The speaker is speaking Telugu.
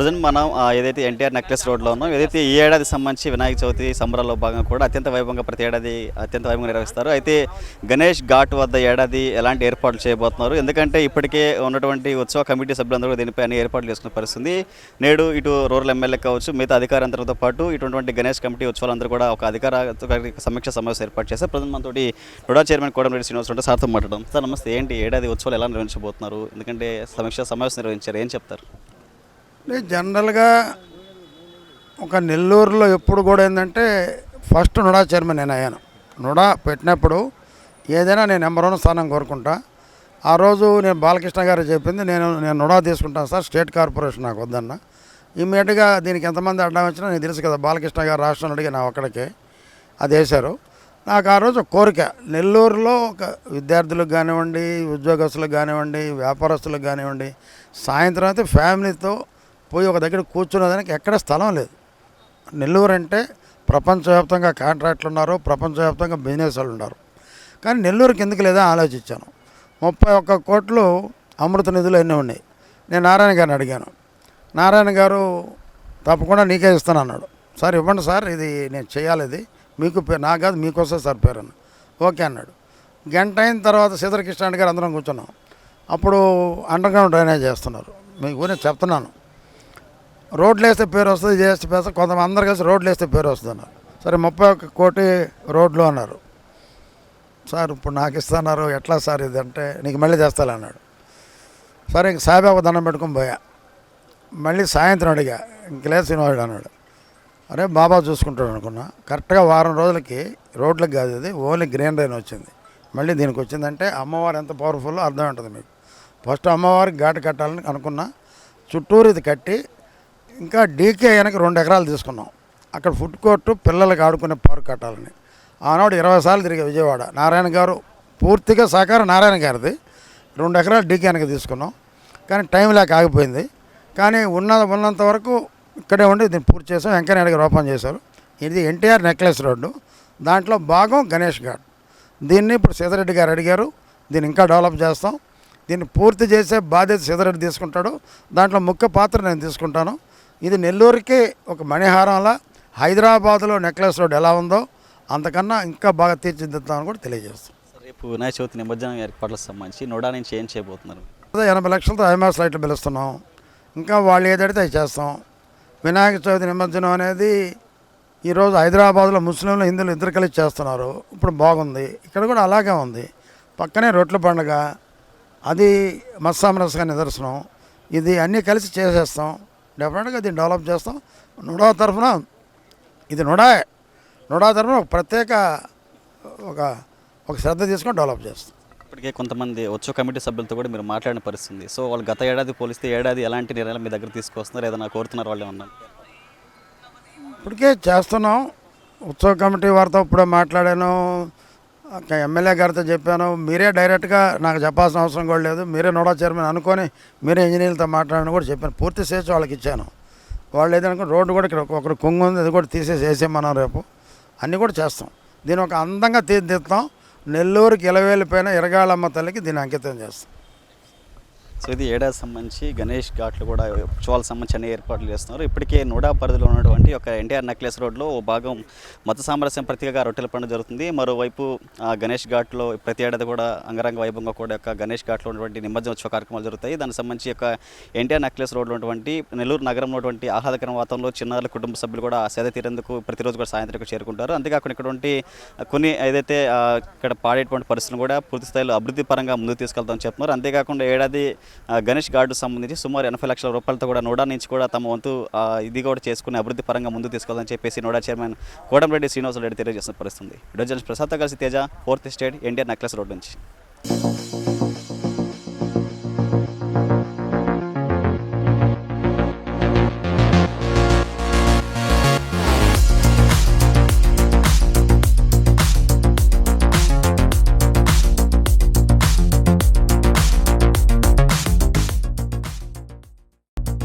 ప్రజెంట్ మనం ఏదైతే ఎన్టీఆర్ నెక్లెస్ రోడ్లో ఉన్నాం ఏదైతే ఈ ఏడాది సంబంధించి వినాయక చవితి సంబరాల్లో భాగంగా కూడా అత్యంత వైభవంగా ప్రతి ఏడాది అత్యంత వైభవంగా నిర్వహిస్తారు. అయితే గణేష్ ఘాట్ వద్ద ఏడాది ఎలాంటి ఏర్పాట్లు చేయబోతున్నారు? ఎందుకంటే ఇప్పటికే ఉన్నటువంటి ఉత్సవ కమిటీ సభ్యులందరూ కూడా దీనిపై అన్ని ఏర్పాట్లు చేసుకున్న పరిస్థితి. నేడు ఇటు రూరల్ ఎమ్మెల్యే కావచ్చు మిగతా అధికారంతరంతో పాటు ఇటువంటి గణేష్ కమిటీ ఉత్సవాలందరూ కూడా ఒక అధికార సమీక్ష సమావేశం ఏర్పాటు చేశారు ప్రజెంట్ మనతోటి నోడా చైర్మన్ కోడంరెడ్డి శ్రీనివాస్ ఉంటే సార్తో మాట్లాడడం సార్ నమస్తే. ఏంటి ఏడాది ఉత్సవాలు ఎలా నిర్వహించబోతున్నారు? ఎందుకంటే సమీక్ష సమావేశం నిర్వహించారు. ఏం చెప్తారు? జనరల్గా ఒక నెల్లూరులో ఎప్పుడు కూడా ఏంటంటే ఫస్ట్ నుడా చైర్మన్ నేను అయ్యాను. నుడా పెట్టినప్పుడు ఏదైనా నేను నెంబర్ వన్ స్థానం కోరుకుంటా. ఆ రోజు నేను బాలకృష్ణ గారు చెప్పింది నేను నేను నుడా తీసుకుంటాను సార్ స్టేట్ కార్పొరేషన్ నాకు వద్దన్న. ఇమ్మీడియట్గా దీనికి ఎంతమంది అడ్డం వచ్చినా నేను తెలుసు కదా బాలకృష్ణ గారు రాష్ట్రం అడిగి నా ఒక్కడికే అది వేశారు. నాకు ఆ రోజు కోరిక నెల్లూరులో ఒక విద్యార్థులకు కానివ్వండి ఉద్యోగస్తులకు కానివ్వండి వ్యాపారస్తులకు కానివ్వండి సాయంత్రం అయితే ఫ్యామిలీతో పోయి ఒక దగ్గర కూర్చునేదానికి ఎక్కడ స్థలం లేదు. నెల్లూరు అంటే ప్రపంచవ్యాప్తంగా కాంట్రాక్ట్లు ఉన్నారు ప్రపంచవ్యాప్తంగా బిజినెస్ వాళ్ళు ఉన్నారు. కానీ నెల్లూరుకి ఎందుకు లేదా ఆలోచించాను. ముప్పై ఒక్క కోట్లు అమృత నిధులు అన్నీ ఉన్నాయి. నేను నారాయణ గారిని అడిగాను. నారాయణ గారు తప్పకుండా నీకే ఇస్తాను అన్నాడు. సార్ ఇవ్వండి సార్ ఇది నేను చేయాలి ఇది. మీకు పే- నా కాదు మీకోసం సార్ పేరు అన్న ఓకే అన్నాడు. గంట అయిన తర్వాత సీతరకృష్ణ గారు అందరం కూర్చున్నాం. అప్పుడు అండర్గ్రౌండ్ డ్రైనేజ్ చేస్తున్నారు. మీకు గురించి చెప్తున్నాను. రోడ్లు వేస్తే పేరు వస్తుంది చేస్తే వేస్తే పేరు కొంతమంది అందరు కలిసి రోడ్లు వేస్తే పేరు వస్తుంది అన్నారు సరే ముప్పై ఒక్క కోటి రోడ్లు అన్నారు. సార్ ఇప్పుడు నాకు ఇస్తున్నారు ఎట్లా సార్ ఇది అంటే నీకు మళ్ళీ తెస్తాను అన్నాడు సరే ఇంక సాయిబాబా దండం పెట్టుకొని పోయా. మళ్ళీ సాయంత్రం అడిగా ఇంక లేదు శ్రీనివాడు అన్నాడు. అరే బాబా చూసుకుంటాడు అనుకున్నా. కరెక్ట్గా వారం రోజులకి రోడ్లకు కాదు ఇది ఓన్లీ గ్రీన్ రైన్ వచ్చింది. మళ్ళీ దీనికి వచ్చిందంటే అమ్మవారు ఎంత పవర్ఫుల్లో అర్థం ఉంటుంది మీకు. ఫస్ట్ అమ్మవారికి ఘాటు కట్టాలని అనుకున్నా. చుట్టూరు ఇది కట్టి ఇంకా డీకే వెనక రెండు ఎకరాలు తీసుకున్నాం. అక్కడ ఫుడ్ కోర్టు పిల్లలకి ఆడుకునే పార్క్ కట్టాలని. ఆనాడు ఇరవై సార్లు తిరిగి విజయవాడ. నారాయణ గారు పూర్తిగా సహకారం నారాయణ గారిది. రెండు ఎకరాలు డీకే వెనక తీసుకున్నాం. కానీ టైం లేక ఆగిపోయింది. కానీ ఉన్న ఉన్నంత వరకు ఇక్కడే ఉండి దీన్ని పూర్తి చేసాం. వెంకయ్య గారు ఓపెన్ చేశారు. ఇది ఎన్టీఆర్ నెక్లెస్ రోడ్డు. దాంట్లో భాగం గణేష్ ఘాట్. దీన్ని ఇప్పుడు సీతారెడ్డి గారు అడిగారు. దీన్ని ఇంకా డెవలప్ చేస్తాం. దీన్ని పూర్తి చేసే బాధ్యత సీతారెడ్డి తీసుకుంటాడు. దాంట్లో ముఖ్య పాత్ర నేను తీసుకుంటాను. ఇది నెల్లూరుకి ఒక మణిహారంలా హైదరాబాద్లో నెక్లెస్ రోడ్ ఎలా ఉందో అంతకన్నా ఇంకా బాగా తీర్చిదిద్దామని కూడా తెలియజేస్తాం. రేపు వినాయక చవితి నిమజ్జనం ఏర్పాట్లకు సంబంధించి నోడా నుంచి ఏం చేయబోతున్నారు? ఎనభై లక్షలతో ఐమాస్ లైట్లు పిలుస్తున్నాం. ఇంకా వాళ్ళు ఏదైతే అది చేస్తాం. వినాయక చవితి నిమజ్జనం అనేది ఈరోజు హైదరాబాద్లో ముస్లింలు హిందువులు ఇద్దరు కలిసి చేస్తున్నారు. ఇప్పుడు బాగుంది. ఇక్కడ కూడా అలాగే ఉంది. పక్కనే రొట్టెల పండుగ. అది మత్సామరసగా నిదర్శనం. ఇది అన్నీ కలిసి చేసేస్తాం. డెఫినెట్గా దీన్ని డెవలప్ చేస్తాం. నుడా తరఫున ఇది నుడా నుడా తరఫున ఒక ప్రత్యేక ఒక ఒక శ్రద్ధ తీసుకొని డెవలప్ చేస్తాం. ఇప్పటికే కొంతమంది ఉత్సవ కమిటీ సభ్యులతో కూడా మీరు మాట్లాడిన పరిస్థితి. సో వాళ్ళు గత ఏడాది పోలిస్తే ఏడాది ఎలాంటి నిర్ణయాలు మీ దగ్గర తీసుకొస్తున్నారు? ఏదైనా కోరుతున్నారు వాళ్ళు ఏమన్నా? ఇప్పటికే చేస్తున్నాం. ఉత్సవ కమిటీ వారితో ఇప్పుడే మాట్లాడాను. ఎమ్మెల్యే గారితో చెప్పాను మీరే డైరెక్ట్గా నాకు చెప్పాల్సిన అవసరం కూడా లేదు మీరే నోడా చైర్మన్ అనుకొని మీరే ఇంజనీర్లతో మాట్లాడని కూడా చెప్పాను పూర్తి చేసి వాళ్ళకి ఇచ్చాను. వాళ్ళు ఏదనుకో రోడ్డు కూడా ఇక్కడ ఒకరు కొంగు ఉంది అది కూడా తీసేసి వేసేయమన్నాం రేపు. అన్నీ కూడా చేస్తాం. దీన్ని ఒక అందంగా తీర్చిదిద్దాం నెల్లూరుకి ఇలవేలిపోయిన ఇరగాళమ్మ తల్లికి దీన్ని అంకితం చేస్తాం. ప్రతి ఇది ఏడాది సంబంధించి గణేష్ ఘాట్లు కూడా ఉత్సవాలకు సంబంధించి అన్ని ఏర్పాట్లు చేస్తున్నారు. ఇప్పటికే నూడా పరిధిలో ఉన్నటువంటి ఒక ఎన్టీఆర్ నెక్లెస్ రోడ్లో ఓ భాగం మత సామరస్యం ప్రతిగా రొట్టెల పండుగ జరుగుతుంది. మరోవైపు ఆ, గణేష్ ఘాట్లో ప్రతి ఏడాది కూడా అంగరంగ వైభవంగా కూడా యొక్క గణేష్ ఘాట్లో ఉన్నటువంటి నిమజ్జన ఉత్సవ కార్యక్రమాలు జరుగుతాయి. దానికి సంబంధించి యొక్క ఎన్టీఆర్ నెక్లెస్ రోడ్లో ఉన్నటువంటి నెల్లూరు నగరంలో ఉన్నటువంటి ఆహ్లాదకర వాతావరణంలో చిన్నారుల కుటుంబ సభ్యులు కూడా సేద తీరేందుకు ప్రతిరోజు కూడా సాయంత్రం చేరుకుంటారు. అంతేకాకుండా ఇక్కడ కొన్ని ఏదైతే ఇక్కడ పాడేటువంటి పరిస్థితులు కూడా పూర్తి స్థాయిలో అభివృద్ధి పరంగా ముందుకు తీసుకెళ్తామని చెప్తున్నారు. అంతేకాకుండా ఏడాది గణేష్ గార్డు సంబంధించి సుమారు ఎనభై లక్షల రూపాయలతో కూడా నోడా నుంచి కూడా తమ వంతు ఇది కూడా చేసుకుని అభివృద్ధి పరంగా ముందు తీసుకోవాలని చెప్పేసి నోడా చైర్మన్ కోటంరెడ్డి శ్రీనివాసరెడ్డి తెలియజేసిన పరిస్థితుంది. వీడియో జర్నలిస్ట్ ప్రసాద్తో కలిసి Teja fourth state NTR necklace road నుంచి.